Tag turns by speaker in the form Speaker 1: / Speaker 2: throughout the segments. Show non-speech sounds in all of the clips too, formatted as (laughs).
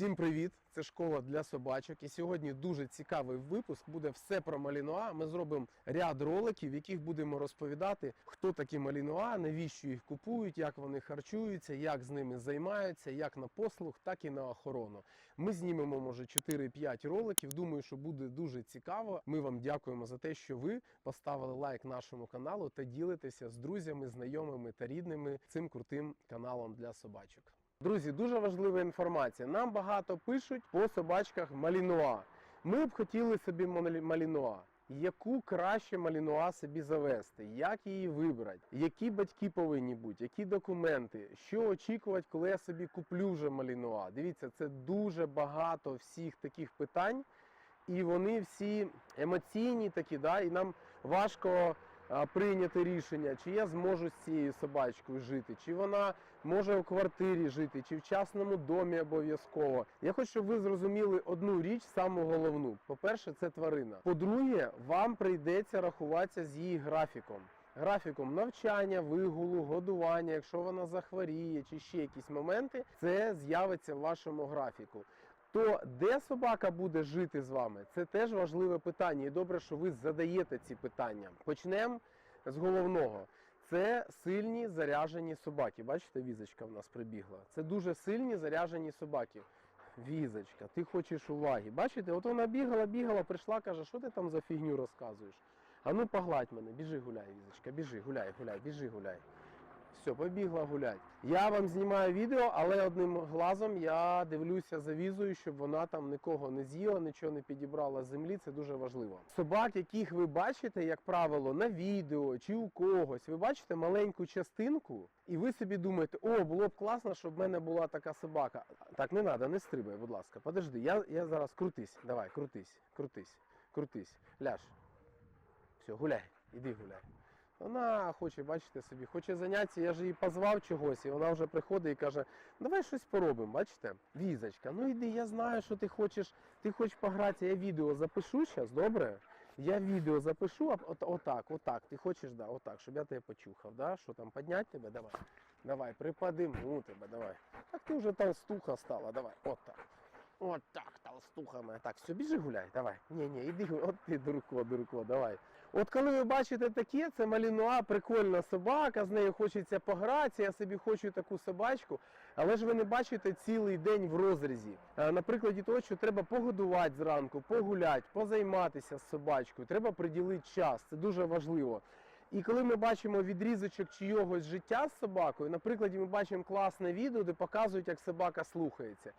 Speaker 1: Всім привіт! Це школа для собачок. І сьогодні дуже цікавий випуск. Буде все про малінуа. Ми зробимо ряд роликів, в яких будемо розповідати, хто такі малінуа, навіщо їх купують, як вони харчуються, як з ними займаються, як на послуг, так і на охорону. Ми знімемо, може, 4-5 роликів. Думаю, що буде дуже цікаво. Ми вам дякуємо за те, що ви поставили лайк нашому каналу та ділитеся з друзями, знайомими та рідними цим крутим каналом для собачок. Друзі, дуже важлива інформація. Нам багато пишуть по собачках малінуа. Ми б хотіли собі малінуа. Яку краще малінуа собі завести, як її вибрати, які батьки повинні бути, які документи, що очікувати, коли я собі куплю вже малінуа. Дивіться, це дуже багато всіх таких питань, і вони всі емоційні такі, да, і нам важко прийняти рішення, чи я зможу з цією собачкою жити, чи вона може у квартирі жити, чи в частному домі обов'язково. Я хочу, щоб ви зрозуміли одну річ, саму головну. По-перше, це тварина. По-друге, вам прийдеться рахуватися з її графіком. Графіком навчання, вигулу, годування, якщо вона захворіє, чи ще якісь моменти, це з'явиться в вашому графіку. То де собака буде жити з вами, це теж важливе питання. І добре, що ви задаєте ці питання. Почнемо з головного. Це сильні заряжені собаки. Бачите, візочка в нас прибігла. Це дуже сильні заряжені собаки. Візочка, ти хочеш уваги. Бачите, от вона бігала, бігала, прийшла, каже, що ти там за фігню розказуєш? А ну погладь мене, біжи гуляй, візочка, біжи, гуляй, гуляй, біжи гуляй. Все, побігла гулять. Я вам знімаю відео, але одним глазом я дивлюся за візою, щоб вона там нікого не з'їла, нічого не підібрала з землі. Це дуже важливо. Собак, яких ви бачите, як правило, на відео чи у когось, ви бачите маленьку частинку, і ви собі думаєте, о, було б класно, щоб в мене була така собака. Так, не треба, не стрибай, будь ласка. Подожди, я, я зараз крутись. Давай, крутись, крутись, крутись. Ляж. Все, гуляй, іди гуляй. Вона хоче, бачите собі, хоче заняття, я ж її позвав чогось, і вона вже приходить і каже, давай щось поробимо, бачите? Візочка, ну йди, я знаю, що ти хочеш, ти хочеш погратися, я відео запишу зараз, добре? Я відео запишу, от, отак, отак, ти хочеш, да, отак, щоб я тебе почухав, да? що там, підняти тебе, давай, давай, приподиму тебе, давай. Так ти вже толстуха стала, давай, отак. От так, толстуха моя. Так, все, біжи гуляй, давай. Ні, ні, іди, от ти дурко, дурко, давай. От коли ви бачите таке, це малінуа, прикольна собака, з нею хочеться погратися, я собі хочу таку собачку, але ж ви не бачите цілий день в розрізі. Е, На прикладі того, що треба погодувати зранку, погуляти, позайматися з собачкою, треба приділити час, це дуже важливо. І коли ми бачимо відрізочок чийогось життя з собакою, наприклад, ми бачимо класне відео, де показують, як собака слухається.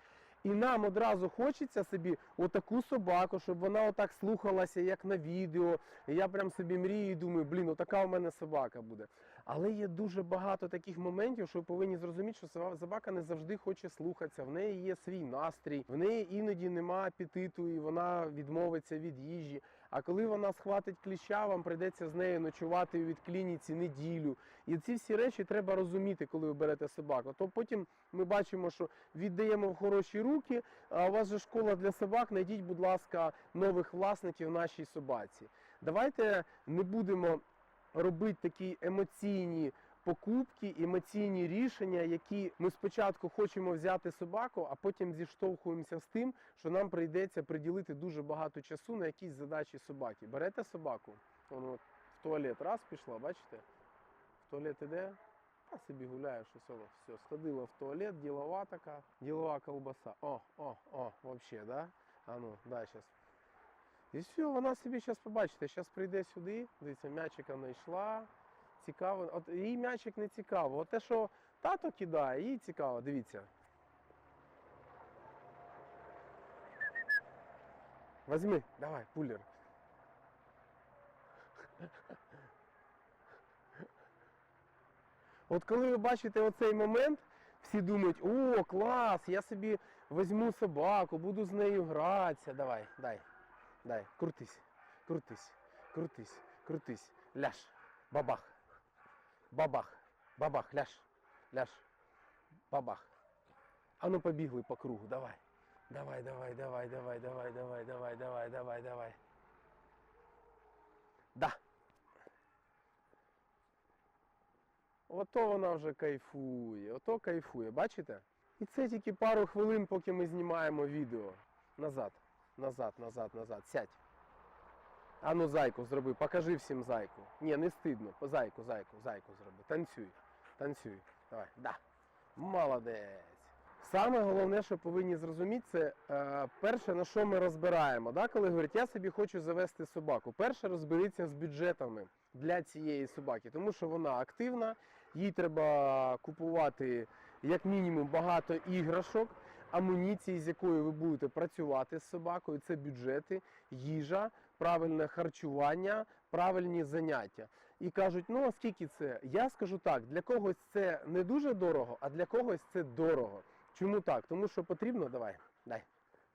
Speaker 1: І нам одразу хочеться собі отаку собаку, щоб вона отак слухалася, як на відео. І я прям собі мрію і думаю, блін, отака у мене собака буде. Але є дуже багато таких моментів, що ви повинні зрозуміти, що собака не завжди хоче слухатися. В неї є свій настрій, в неї іноді нема апетиту, і вона відмовиться від їжі. А коли вона схватить кліща, вам прийдеться з нею ночувати від клініці неділю. І ці всі речі треба розуміти, коли ви берете собаку. То потім ми бачимо, що віддаємо в хороші руки. А у вас же школа для собак. Знайдіть, будь ласка, нових власників нашій собаці. Давайте не будемо робити такі емоційні покупки, емоційні рішення, які ми спочатку хочемо взяти собаку, а потім зіштовхуємося з тим, що нам прийдеться приділити дуже багато часу на якісь задачі собаки. Берете собаку, воно в туалет раз пішла, бачите? В туалет іде, а собі гуляє, що село. Все, сходила в туалет, ділова така, ділова колбаса. О, о, о, вообще, да? А ну, да, зараз. І все, вона собі зараз побачите, зараз прийде сюди, дивіться, м'ячика знайшла. Цікаво. От їй м'ячик не цікаво. От те, що тато кидає, їй цікаво, дивіться. Возьми, давай, пулер. От коли ви бачите оцей момент, всі думають, о, клас, я собі візьму собаку, буду з нею гратися. Давай, дай, дай, крутись, крутись, крутись, крутись, ляж, бабах, бабах, бабах, ляж, ляж, бабах. А ну побігли по кругу, давай. Давай, давай, давай, давай, давай, давай, давай, давай, давай, давай. Да. Ото вона вже кайфує, ото кайфує, бачите? І це тільки пару хвилин, поки ми знімаємо відео. Назад, назад, назад, назад. Сядь. Ану, зайку зроби, покажи всім зайку. Ні, не стидно. Зайку, зайку, зайку зроби. Танцюй. Танцюй. Давай. Да. Молодець. Саме головне, що повинні зрозуміти, це е, перше, на що ми розбираємо. Да? Коли говорять, я собі хочу завести собаку. Перше розберіться з бюджетами для цієї собаки, тому що вона активна, їй треба купувати як мінімум багато іграшок, амуніції, з якою ви будете працювати з собакою. Це бюджети, їжа, правильне харчування, правильні заняття. І кажуть, ну а скільки це? Я скажу так, для когось це не дуже дорого, а для когось це дорого. Чому так? Тому що потрібно, давай, дай.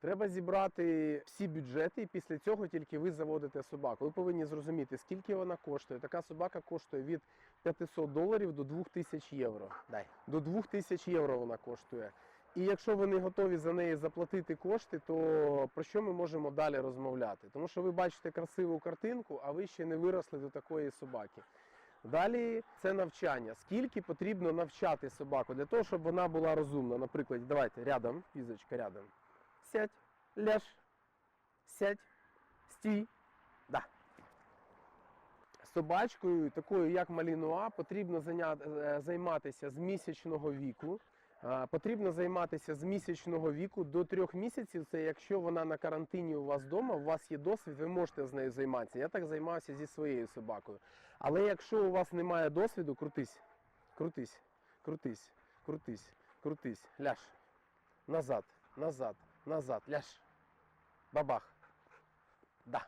Speaker 1: Треба зібрати всі бюджети, і після цього тільки ви заводите собаку. Ви повинні зрозуміти, скільки вона коштує. Така собака коштує від 500 доларів до 2000 євро. Дай. До 2000 євро вона коштує. І якщо ви не готові за неї заплатити кошти, то про що ми можемо далі розмовляти? Тому що ви бачите красиву картинку, а ви ще не виросли до такої собаки. Далі це навчання. Скільки потрібно навчати собаку для того, щоб вона була розумна. Наприклад, давайте рядом, візочка рядом. Сядь, ляж, сядь, стій. Да. Собачкою, такою як Малінуа, потрібно е, займатися з місячного віку. Потрібно займатися з місячного віку до трьох місяців. Це якщо вона на карантині у вас вдома, у вас є досвід, ви можете з нею займатися. Я так займався зі своєю собакою. Але якщо у вас немає досвіду, крутись, крутись, крутись, крутись, крутись, ляж. Назад, назад, назад, ляж. Бабах. Да.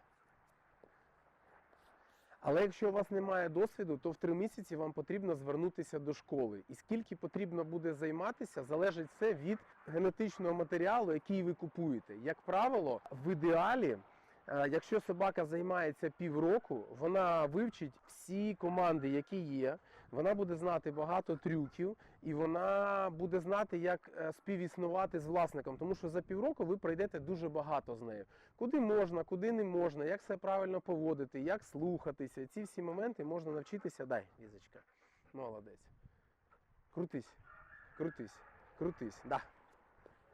Speaker 1: Але якщо у вас немає досвіду, то в три місяці вам потрібно звернутися до школи. І скільки потрібно буде займатися, залежить все від генетичного матеріалу, який ви купуєте. Як правило, в ідеалі, е, якщо собака займається півроку, вона вивчить всі команди, які є. Вона буде знати багато трюків, і вона буде знати, як е, співіснувати з власником, тому що за півроку ви пройдете дуже багато з нею. Куди можна, куди не можна, як себе правильно поводити, як слухатися. Ці всі моменти можна навчитися. Дай, візочка. Молодець. Крутись, крутись, крутись. Да.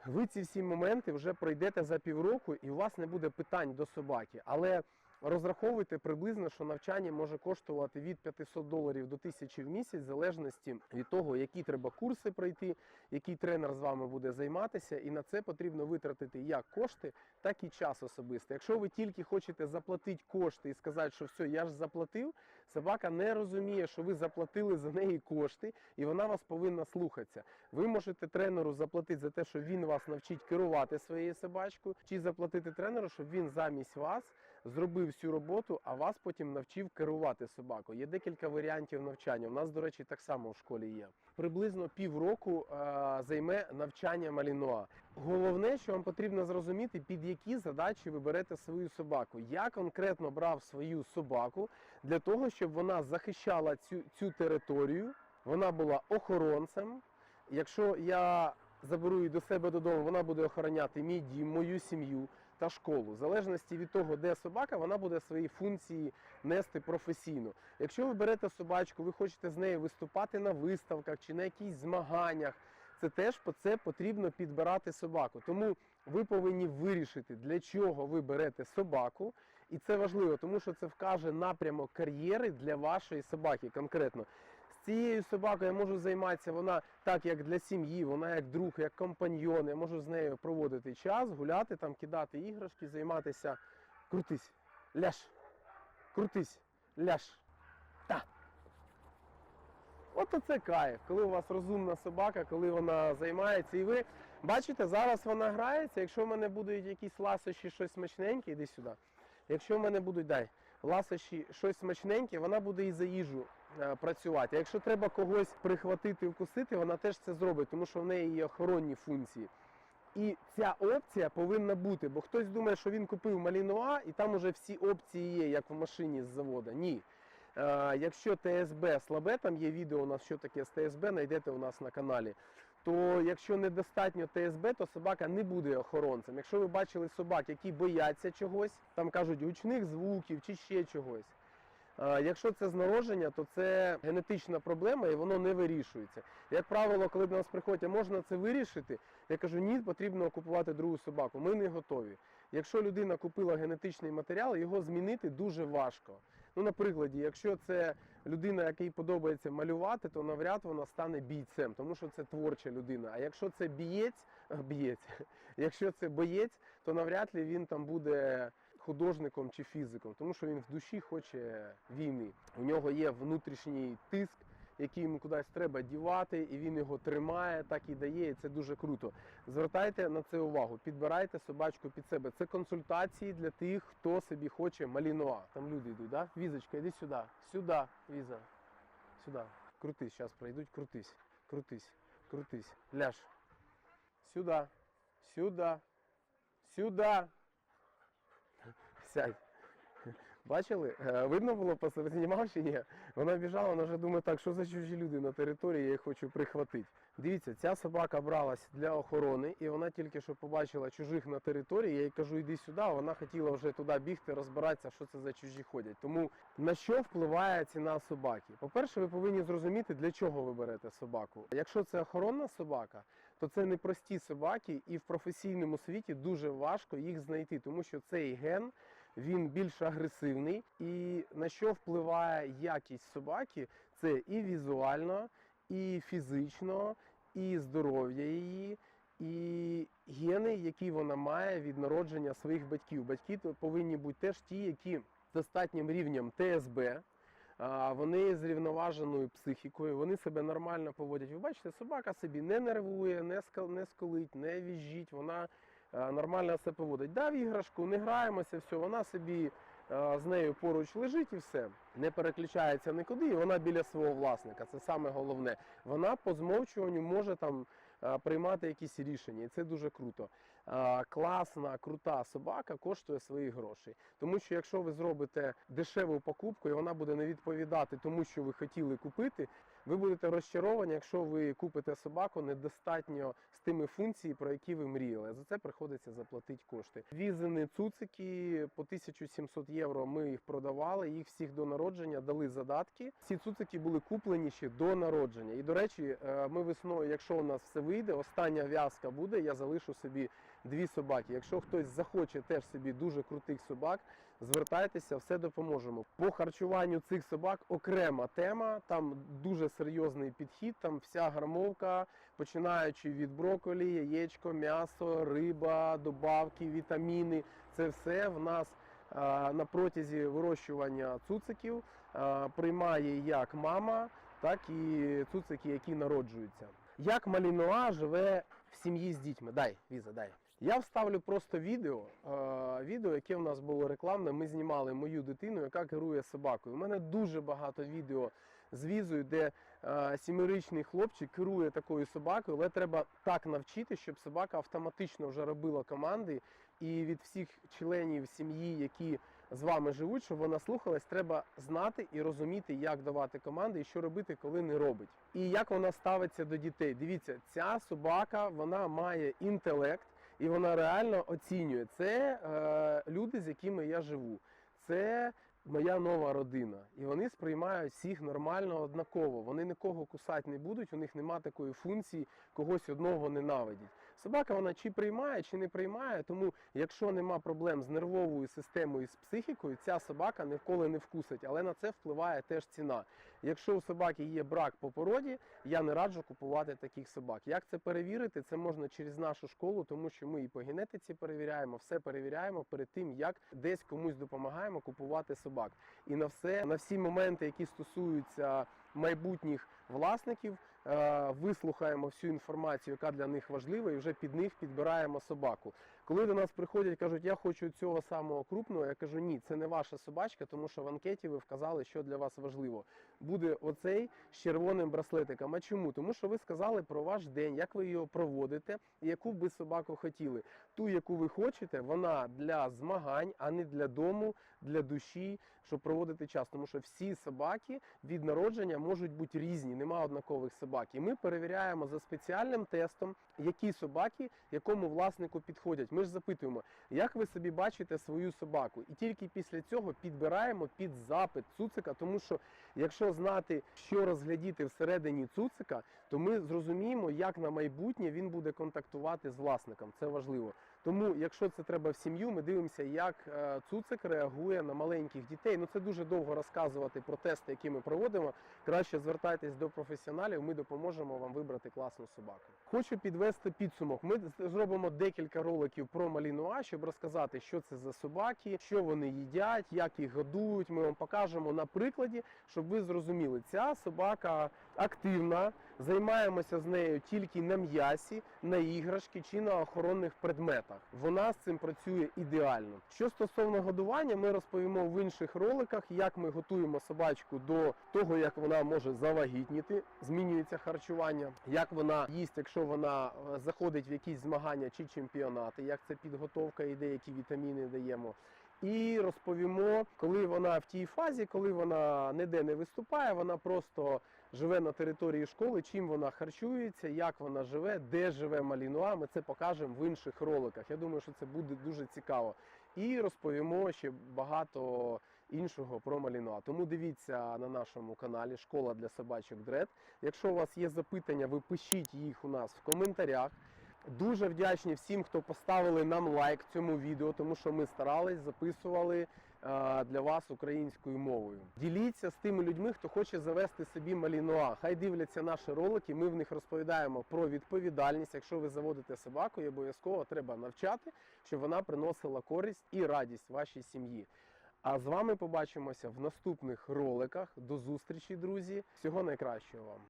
Speaker 1: Ви ці всі моменти вже пройдете за півроку, і у вас не буде питань до собаки. Але розраховуйте приблизно, що навчання може коштувати від 500 доларів до 1000 в місяць, в залежності від того, які треба курси пройти, який тренер з вами буде займатися. І на це потрібно витратити як кошти, так і час особисто. Якщо ви тільки хочете заплатити кошти і сказати, що все, я ж заплатив, собака не розуміє, що ви заплатили за неї кошти, і вона вас повинна слухатися. Ви можете тренеру заплатити за те, що він вас навчить керувати своєю собачкою, чи заплатити тренеру, щоб він замість вас зробив всю роботу, а вас потім навчив керувати собакою. Є декілька варіантів навчання. У нас, до речі, так само в школі є. Приблизно півроку е, займе навчання Малінуа. Головне, що вам потрібно зрозуміти, під які задачі ви берете свою собаку. Я конкретно брав свою собаку для того, щоб вона захищала цю, цю територію, вона була охоронцем. Якщо я заберу її до себе додому, вона буде охороняти мій дім, мою сім'ю та школу. В залежності від того, де собака, вона буде свої функції нести професійно. Якщо ви берете собачку, ви хочете з нею виступати на виставках чи на якісь змаганнях, це теж це потрібно підбирати собаку. Тому ви повинні вирішити, для чого ви берете собаку. І це важливо, тому що це вкаже напрямок кар'єри для вашої собаки конкретно. Цією собакою я можу займатися, вона так, як для сім'ї, вона як друг, як компаньйон. Я можу з нею проводити час, гуляти, там, кидати іграшки, займатися. Крутись, ляж, крутись, ляж. Та. От оце кайф, коли у вас розумна собака, коли вона займається. І ви бачите, зараз вона грається. Якщо в мене будуть якісь ласощі, щось смачненьке, іди сюди. Якщо в мене будуть, дай, ласощі, щось смачненьке, вона буде і за їжу працювати. А якщо треба когось прихватити, вкусити, вона теж це зробить, тому що в неї є охоронні функції. І ця опція повинна бути, бо хтось думає, що він купив Малінуа і там уже всі опції є, як в машині з завода. Ні. Е, якщо ТСБ слабе, там є відео у нас, що таке з ТСБ, знайдете у нас на каналі. То якщо недостатньо ТСБ, то собака не буде охоронцем. Якщо ви бачили собак, які бояться чогось, там кажуть гучних звуків чи ще чогось. Якщо це з то це генетична проблема і воно не вирішується. Як правило, коли до нас приходять, можна це вирішити, я кажу, ні, потрібно купувати другу собаку. Ми не готові. Якщо людина купила генетичний матеріал, його змінити дуже важко. Ну, наприклад, якщо це людина, якій подобається малювати, то навряд вона стане бійцем, тому що це творча людина. А якщо це бієць, (laughs) бієць, якщо це боєць, то навряд ли він там буде художником чи фізиком, тому що він в душі хоче війни. У нього є внутрішній тиск, який йому кудись треба дівати, і він його тримає, так і дає. І це дуже круто. Звертайте на це увагу, підбирайте собачку під себе. Це консультації для тих, хто собі хоче малінуа. Там люди йдуть, да? Візочка, іди сюди, сюди, віза, сюди. Крутись, зараз пройдуть, крутись, крутись, крутись. Ляж. Сюди, сюди, сюди. Сядь. Бачили? Е, Видно було, знімав чи ні? Вона біжала, вона вже думає, так, що за чужі люди на території, я їх хочу прихватити. Дивіться, ця собака бралась для охорони, і вона тільки що побачила чужих на території. Я їй кажу, йди сюди. Вона хотіла вже туди бігти, розбиратися, що це за чужі ходять. Тому на що впливає ціна собаки? По-перше, ви повинні зрозуміти, для чого ви берете собаку. Якщо це охоронна собака, то це не прості собаки, і в професійному світі дуже важко їх знайти, тому що цей ген він більш агресивний. І на що впливає якість собаки? Це і візуально, і фізично, і здоров'я її, і гени, які вона має від народження своїх батьків. Батьки повинні бути теж ті, які з достатнім рівнем ТСБ. Вони з рівноваженою психікою, вони себе нормально поводять. Ви бачите, собака собі не нервує, не сколить, не віжжить, вона нормально себе поводить. Дав іграшку, не граємося, все, вона собі е, з нею поруч лежить і все. Не переключається нікуди, і вона біля свого власника. Це саме головне. Вона по змовчуванню може там е, приймати якісь рішення, і це дуже круто. Е, Класна, крута собака коштує свої гроші. Тому що якщо ви зробите дешеву покупку, і вона буде не відповідати тому, що ви хотіли купити, ви будете розчаровані, якщо ви купите собаку недостатньо з тими функціями, про які ви мріяли. За це приходиться заплатити кошти. Візини цуцики по 1700 євро. Ми їх продавали. Їх всіх до народження дали задатки. Ці цуцики були куплені ще до народження. І до речі, е, ми весною, якщо у нас все вийде, остання в'язка буде. Я залишу собі дві собаки. Якщо хтось захоче теж собі дуже крутих собак, звертайтеся, все допоможемо. По харчуванню цих собак окрема тема. Там дуже серйозний підхід. Там вся гармовка, починаючи від брокколі, яєчко, м'ясо, риба, добавки, вітаміни. Це все в нас на протязі вирощування цуциків приймає як мама, так і цуцики, які народжуються. Як Малінуа живе в сім'ї з дітьми? Дай, Віза, дай. Я вставлю просто відео, е, відео, яке в нас було рекламне. Ми знімали мою дитину, яка керує собакою. У мене дуже багато відео з візою, де е, сімирічний хлопчик керує такою собакою, але треба так навчити, щоб собака автоматично вже робила команди. І від всіх членів сім'ї, які з вами живуть, щоб вона слухалась, треба знати і розуміти, як давати команди і що робити, коли не робить. І як вона ставиться до дітей. Дивіться, ця собака вона має інтелект і вона реально оцінює. Це е, люди, з якими я живу. Це моя нова родина. І вони сприймають всіх нормально однаково. Вони нікого кусати не будуть, у них нема такої функції когось одного ненавидіть. Собака вона чи приймає, чи не приймає. Тому, якщо нема проблем з нервовою системою з психікою, ця собака ніколи не вкусить. Але на це впливає теж ціна. Якщо у собаки є брак по породі, я не раджу купувати таких собак. Як це перевірити? Це можна через нашу школу, тому що ми і по генетиці перевіряємо, все перевіряємо перед тим, як десь комусь допомагаємо купувати собак. І на все, на всі моменти, які стосуються майбутніх власників, е, вислухаємо всю інформацію, яка для них важлива, і вже під них підбираємо собаку. Коли до нас приходять, кажуть, я хочу цього самого крупного, я кажу, ні, це не ваша собачка, тому що в анкеті ви вказали, що для вас важливо. буде оцей з червоним браслетиком. А чому? Тому що ви сказали про ваш день, як ви його проводите, і яку б ви собаку хотіли. Ту, яку ви хочете, вона для змагань, а не для дому, для душі, щоб проводити час. Тому що всі собаки від народження можуть бути різні, нема однакових собак. І ми перевіряємо за спеціальним тестом, які собаки якому власнику підходять. Ми ж запитуємо, як ви собі бачите свою собаку, і тільки після цього підбираємо під запит цуцика, тому що якщо знати, що розглядіти всередині цуцика, то ми зрозуміємо, як на майбутнє він буде контактувати з власником. Це важливо. Тому, якщо це треба в сім'ю, ми дивимося, як е, цуцик реагує на маленьких дітей. Ну це дуже довго розказувати про тести, які ми проводимо. Краще звертайтесь до професіоналів. Ми допоможемо вам вибрати класну собаку. Хочу підвести підсумок. Ми зробимо декілька роликів про малінуа, щоб розказати, що це за собаки, що вони їдять, як їх годують. Ми вам покажемо на прикладі, щоб ви зрозуміли, ця собака активна. Займаємося з нею тільки на м'ясі, на іграшки чи на охоронних предметах. Вона з цим працює ідеально. Що стосовно годування, ми розповімо в інших роликах, як ми готуємо собачку до того, як вона може завагітніти, змінюється харчування, як вона їсть, якщо вона е, заходить в якісь змагання чи чемпіонати, як це підготовка і деякі вітаміни даємо. І розповімо, коли вона в тій фазі, коли вона ніде не виступає, вона просто живе на території школи, чим вона харчується, як вона живе, де живе Малінуа. Ми це покажемо в інших роликах. Я думаю, що це буде дуже цікаво. І розповімо ще багато іншого про Малінуа. Тому дивіться на нашому каналі Школа для собачок Дред. Якщо у вас є запитання, ви пишіть їх у нас в коментарях. Дуже вдячні всім, хто поставили нам лайк цьому відео, тому що ми старались, записували е, для вас українською мовою. Діліться з тими людьми, хто хоче завести собі малінуа. Хай дивляться наші ролики. Ми в них розповідаємо про відповідальність. Якщо ви заводите собаку, і обов'язково треба навчати, щоб вона приносила користь і радість вашій сім'ї. А з вами побачимося в наступних роликах. До зустрічі, друзі! Всього найкращого вам!